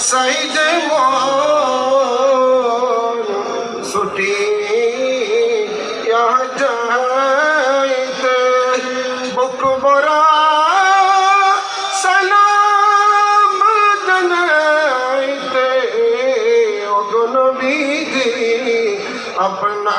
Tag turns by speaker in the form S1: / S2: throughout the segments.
S1: সাইদে মন ছুটি যাইতে বুক বরা সালাম জানাইতে অগনবিধি আপনা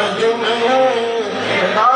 S1: Thank you.